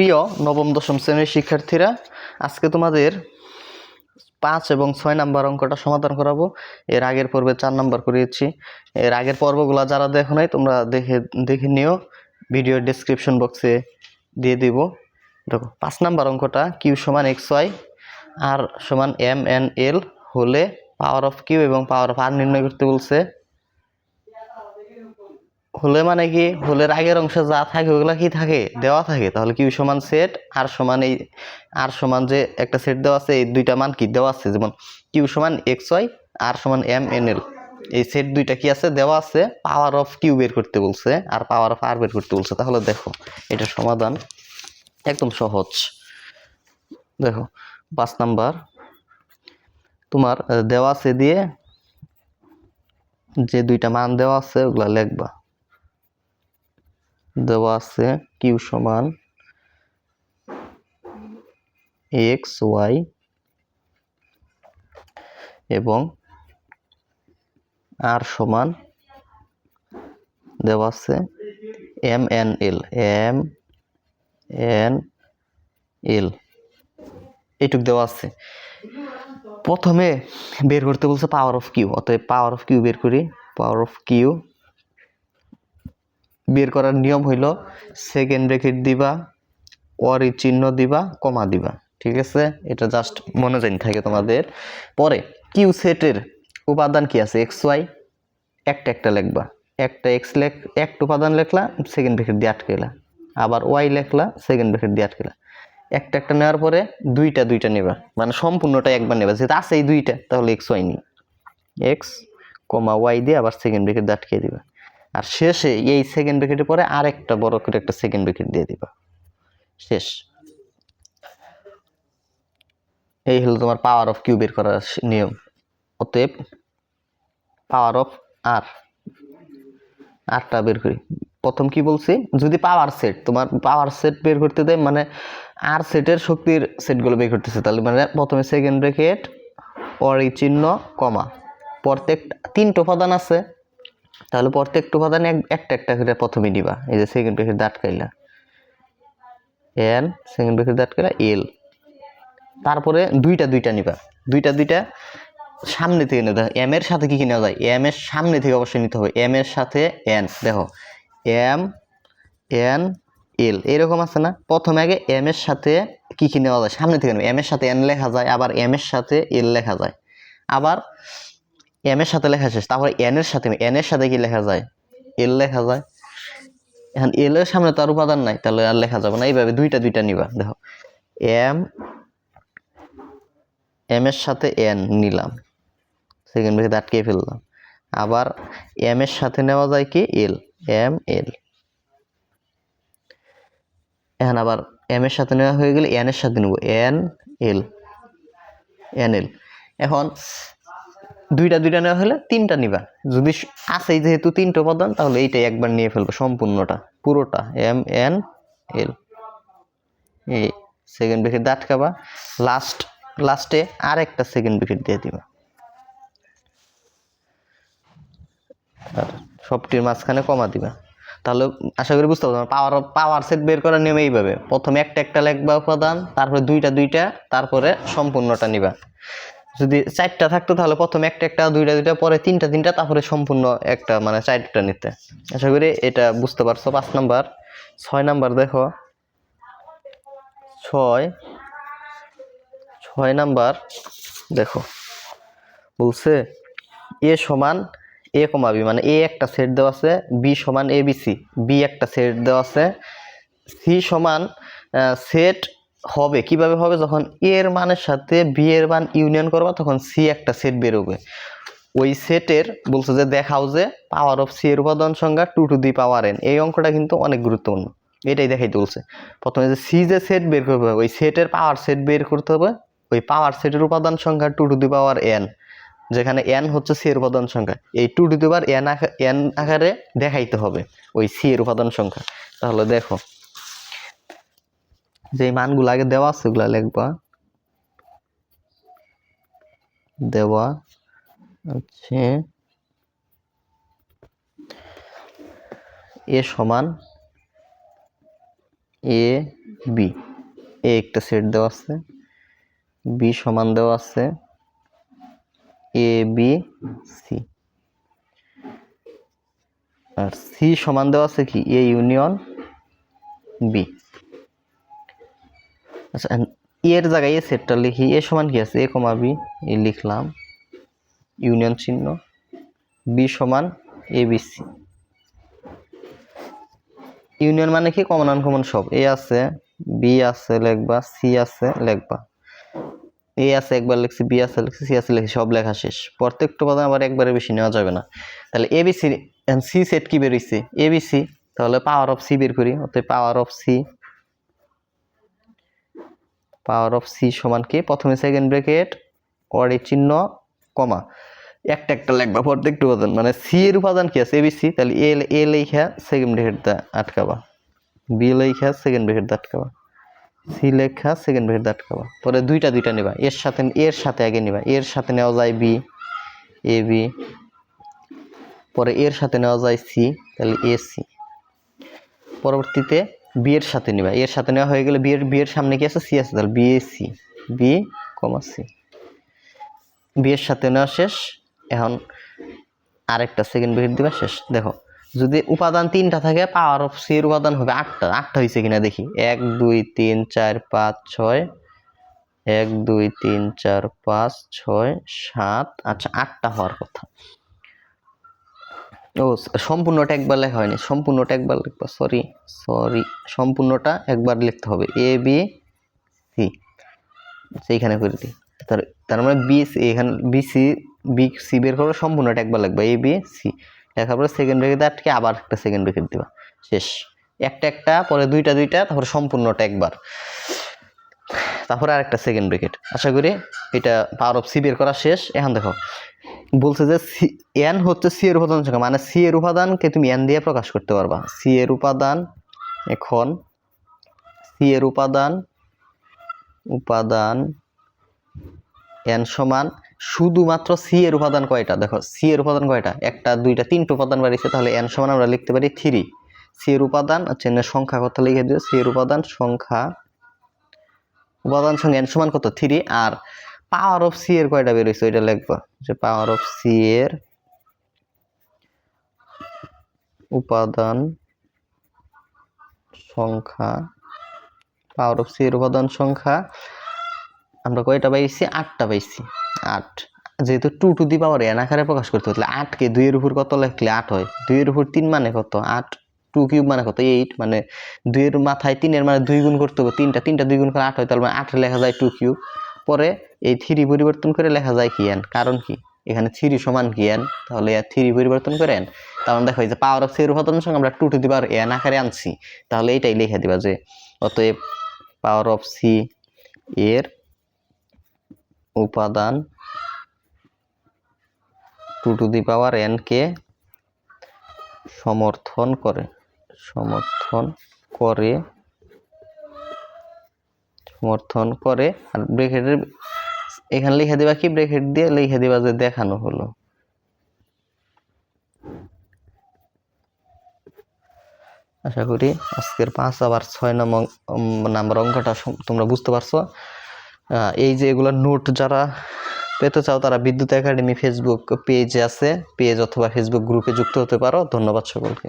প্রিয় নবম, দশম শ্রেণির শিক্ষার্থীরা, আজকে তোমাদের পাঁচ এবং ছয় নাম্বার অঙ্কটা সমাধান করাবো। এর আগের পর্বে চার নাম্বার করিয়েছি। এর আগের পর্বগুলো যারা দেখো নাই, তোমরা দেখে দেখে নিও। ভিডিও ডিসক্রিপশন বক্সে দিয়ে দিব। দেখো, পাঁচ নাম্বার অঙ্কটা কিউ সমান এক্স ওয়াই আর সমান এম এন এল হলে পাওয়ার অফ কিউ এবং পাওয়ার অফ আর নির্ণয় করতে বলছে। হলে মানে কি? হোলের আগের অংশে যা থাকে ওগুলা কি থাকে? দেওয়া থাকে। তাহলে কিউ সমান সেট আর সমান এই আর সমান যে একটা সেট দেওয়া আছে, এই দুইটা মান কি দেওয়া আছে? যেমন কিউ সমান এক্স ওয়াই আর সমান এম এন এল এই সেট দুইটা কি আছে? দেওয়া আছে। পাওয়ার অফ কিউ বের করতে বলছে। আর পাওয়ার অফ আর বের করতে বলছে। তাহলে দেখো, এটা সমাধান একদম সহজ। দেখো, পাঁচ নাম্বার। তোমার দেওয়া আছে দিয়ে যে দুইটা মান দেওয়া আছে, ওগুলা লিখবা। দেওয়া আছে কিউ সমান এক্স ওয়াই এবং আর সমান দেওয়া আছে M N L M N L এইটুক দেওয়া আছে। প্রথমে বের করতে বলছে পাওয়ার অফ কিউ অতএব পাওয়ার অফ কিউ বের করি পাওয়ার অফ কিউ বের করার নিয়ম হইল সেকেন্ড ব্রেকেট দিবা অর চিহ্ন দিবা কমা দিবা, ঠিক আছে? এটা জাস্ট মনে জানি থাকে তোমাদের। পরে কিউ সেটের উপাদান কি আছে? এক্স ওয়াই একটা একটা লেখবা। একটা এক্স লেখ, একটা উপাদান লেখলা সেকেন্ড ব্রেকেট দিয়ে আটকেলা আবার ওয়াই লেখলা সেকেন্ড ব্রেকেট দিয়ে আটকেলা একটা একটা নেওয়ার পরে দুইটা দুইটা নেবা। মানে সম্পূর্ণটা একবার নেবা। যেহেতু আছে এই দুইটা, তাহলে এক্স ওয়াই নি এক্স কমা ওয়াই দিয়ে আবার সেকেন্ড ব্রেকেট দিয়ে আটকে দিবা। আর শেষে এই সেকেন্ড ব্রেকেটের পরে আরেকটা বড় করে একটা সেকেন্ড ব্রেকেট দিয়ে দিবা। শেষ। এই হলো তোমার পাওয়ার অফ কিউ বের করার নিয়ম। অতএব পাওয়ার অফ আর আরটা বের করি। প্রথম কি বলছি? যদি পাওয়ার সেট তোমার পাওয়ার সেট বের করতে দেয় মানে আর সেটের শক্তির সেটগুলো বের করতেছে, তাহলে মানে প্রথমে সেকেন্ড ব্রেকেট পর চিহ্ন, কমা। প্রত্যেক তিনটা উপাদান আছে। তাহলে প্রত্যেকটা উপাদান এক একটা একটা করে প্রথমে দিবা এই যে সেকেন্ড ব্রেকেট দিয়ে আটকাইলা। এন সেকেন্ড ব্রেকেট দিয়ে আটকাইলা এল তারপরে দুইটা দুইটা নিবা। দুইটা দুইটা সামনে থেকে নিতে হবে এম এর সাথে কি কি নেওয়া যায়? এম এর সামনে থেকে অবশ্যই নিতে হবে। এম এর সাথে এন দেখো। এম এন এল এরকম আছে না? প্রথমে আগে এম এর সাথে কি কি নেওয়া যায়? সামনে থেকে নেবে। এম এর সাথে এন লেখা যায়, আবার এম এর সাথে এল লেখা যায়। আবার এম এর সাথে লেখা শেষ। তারপরে এন এর সাথে এন এর সাথে কি লেখা যায়? এল লেখা যায়। এখন এল এর সামনে তার উপাদান নাই, তাহলে আর লেখা যাবে না। এইভাবে দুইটা দুইটা নিবা, দেখো। এম এম এর সাথে এন নিলাম। সেকেন্ড ব্রেকেট আটকে ফেললাম। আবার এম এর সাথে নেওয়া যায় কি? এল এম এল এখন আবার এম এর সাথে নেওয়া হয়ে গেলে এন এর সাথে নেব। এন এল এন এল এখন দুইটা দুইটা নেওয়া হলে তিনটা নিবা। যদি আছে যেহেতু তিনটা উপাদান, তাহলে এইটাই একবার নিয়ে ফেলব সম্পূর্ণটা। পুরোটা, এম, এন, এল। এই সেকেন্ড ব্রেকেট দিয়ে আটকাবা। লাস্ট লাস্টে আর একটা সেকেন্ড ব্রেকেট দিয়ে দিবা। আর সবটির মাঝখানে কমা দিবা। তাহলে আশা করি বুঝতে পারছ পাওয়ার পাওয়ার সেট বের করার নিয়ম এইভাবে। প্রথমে একটা একটা লেখবা উপাদান, তারপরে দুইটা দুইটা, তারপরে সম্পূর্ণটা নিবা। যদি চারটা থাকতো তাহলে প্রথমে একটা একটা, দুইটা দুইটা, পরে তিনটা তিনটা, তারপরে সম্পূর্ণ একটা মানে চারটা নিতে। আশা করি এটা বুঝতে পারছ। পাঁচ নাম্বার। ছয় নাম্বার দেখো। ছয়। ছয় নাম্বার দেখো। বলছে এ সমান এ কমা বি মানে এ একটা সেট দেওয়া আছে, বি সমান এ বি সি, বি একটা সেট দেওয়া আছে। সি সমান সেট হবে, কীভাবে হবে? যখন এর মানের সাথে বি এর মান ইউনিয়ন করবা, তখন সি একটা সেট বেরোবে। ওই সেটের বলছে যে, দেখাও যে পাওয়ার অফ সি এর উপাদান সংখ্যা two to the power N এই অঙ্কটা কিন্তু অনেক গুরুত্বপূর্ণ। এটাই দেখাইতে বলছে। প্রথমে যে সি যে সেট বের করতে হবে ওই সেটের পাওয়ার সেট বের করতে হবে। ওই পাওয়ার সেটের উপাদান সংখ্যা two to the power N যেখানে এন হচ্ছে সি এর উপাদান সংখ্যা এই two to the power N N আকারে দেখাইতে হবে, ওই সি এর উপাদান সংখ্যা। তাহলে দেখো যে মানগুলো আগে দেওয়া আছে ওগুলা লিখবা। দেওয়া আছে এ সমান এ বি। এ একটা সেট দেওয়া আছে, বি সমান দেওয়া আছে, এ, বি, সি। আর সি সমান দেওয়া আছে কি? A union B. আচ্ছা এর জায়গায় এ সেটটা লিখি, এ সমান কি আছে? এ কমা বি, এই লিখলাম। ইউনিয়ন চিহ্ন, বি সমান এ বি সি। ইউনিয়ন মানে কি? কমন আনকমন সব। এ আছে, বি আছে, লেখবা, সি আছে, লেখবা। এ আছে, একবার লিখছি, বি আছে, লিখছি, সি আছে, লিখছি, সব লেখা শেষ। প্রত্যেকটা পদে আবার একবারে বেশি নেওয়া যাবে না। তাহলে A B C C set কি বেরোইছে এ বি সি, তাহলে পাওয়ার অফ সি বের করি, অতএব power of C power of C সমান কি? প্রথমে সেকেন্ড ব্র্যাকেট অর চিহ্ন, কমা। একটা একটা লিখবা প্রত্যেকটা উপাদান। মানে সি এর উপাদান কি আছে? এবিসি। তাহলে এ এ লেখা সেকেন্ড ব্র্যাকেট দা আটকাবা। বি লেখা সেকেন্ড ব্র্যাকেট দা আটকাবা। সি লেখা সেকেন্ড ব্র্যাকেট দা আটকাবা। পরে দুইটা দুইটা নেবা। এর সাথে এর সাথে আগে নেবা। এর সাথে নেওয়া যায় বি, এ, বি। পরে এর সাথে নেওয়া যায় সি, তাহলে এ, সি। পরবর্তীতে বি এর সাথে নেবা। এর সাথে নেওয়া হয়ে গেলে বিয়ের বিয়ের সামনে কি আছে? সি আছে তাহলে B A C B comma C বিয়ের সাথে নেওয়া শেষ। এখন আরেকটা সেকেন্ড ব্রেকেট দিবা, শেষ। দেখো, যদি উপাদান তিনটা থাকে পাওয়ার অফ সি এর উপাদান হবে আটটা। আটটা হয়েছে কিনা দেখি। এক, দুই, তিন, চার, পাঁচ, ছয়। এক, দুই, তিন, চার, পাঁচ, ছয়, সাত। আচ্ছা আটটা হওয়ার কথা। ও সম্পূর্ণটা একবার লেখা হয়নি। সম্পূর্ণটা একবার লিখবা সরি সরি সম্পূর্ণটা একবার লিখতে হবে। এ বি সি সেইখানে করে দিই। তার তার মানে বি সি এখানে বি সি বি সি বের করে সম্পূর্ণটা একবার লিখবা। এ বি সি লেখার পরে সেকেন্ড ব্রেকেট আটকে আবার একটা সেকেন্ড ব্রেকেট দিবা। শেষ। একটা একটা, পরে দুইটা দুইটা, তারপরে সম্পূর্ণটা একবার। তারপরে আরেকটা সেকেন্ড ব্রেকেট আশা করি এটা পাওয়ার অফ সি বের করা শেষ। এখন দেখো বলছে যে সি, এন হচ্ছে সি এর উপাদান সংখ্যা মানে সি এর উপাদানকে তুমি এন দিয়ে প্রকাশ করতে পারবা। সি এর উপাদান এখন, সি এর উপাদান উপাদান এন সমান শুধুমাত্র সি এর উপাদান কয়টা? দেখো, সি এর উপাদান কয়টা? একটা, দুইটা, তিনটা উপাদান বাড়িয়েছে, তাহলে এন সমান আমরা লিখতে পারি থ্রি। সি এর উপাদান হচ্ছে সংখ্যা কত লিখে দিও? সি এর উপাদান সংখ্যা উপাদান সংখ্যা এন সমান কত? থ্রি, আর পাওয়ার অফ সি এর কয়টা বেরোইছে ওইটা লিখবা। যে পাওয়ার অফ সি এর উপাদান সংখ্যা পাওয়ার অফ সি এর উপাদান সংখ্যা, আমরা কয়টা পাইছি? আটটা পাইছি। আট। যেহেতু two to the power N আকারে প্রকাশ করতে হলে আটকে দুইয়ের উপর কত লিখলে আট হয়? দুইয়ের উপর তিন মানে কত? আট টু কিউব মানে কত? এইট মানে দুইয়ের মাথায় তিনের মানে দুই গুণ করতে হবে। তিনটা তিনটা দুই গুণ করে আট হয়, তাহলে আটে লেখা যায় টু কিউব পরে এই থ্রি পরিবর্তন করে লেখা যায় কি এন কারণ কি? এখানে থ্রি সমান কি এন তাহলে থ্রি পরিবর্তন করে এন তাহলে দেখো যে পাওয়ার অফ সির উপাদান সঙ্গে আমরা টু টু দিবার এন আকারে আনছি। তাহলে এইটাই লিখে দিবা যে অতএব পাওয়ার অফ সি এর উপাদান two to the power N কে সমর্থন করে সমর্থন করে সমর্থন করে, আর ব্রেকেটের এখানে লিখে দিবা কি? ব্রেকেট দিয়ে লিখে দিবা যে দেখানো হলো। আশা করি আজকের পাঁচ আবার ছয় নম্বর নাম্বার অঙ্কটা তোমরা বুঝতে পারছ। এই যে এগুলো নোট যারা পেতে চাও, তারা বিদ্যুৎ একাডেমি ফেসবুক পেজ আছে। পেজ অথবা ফেসবুক গ্রুপে যুক্ত হতে পারো। ধন্যবাদ সকলকে।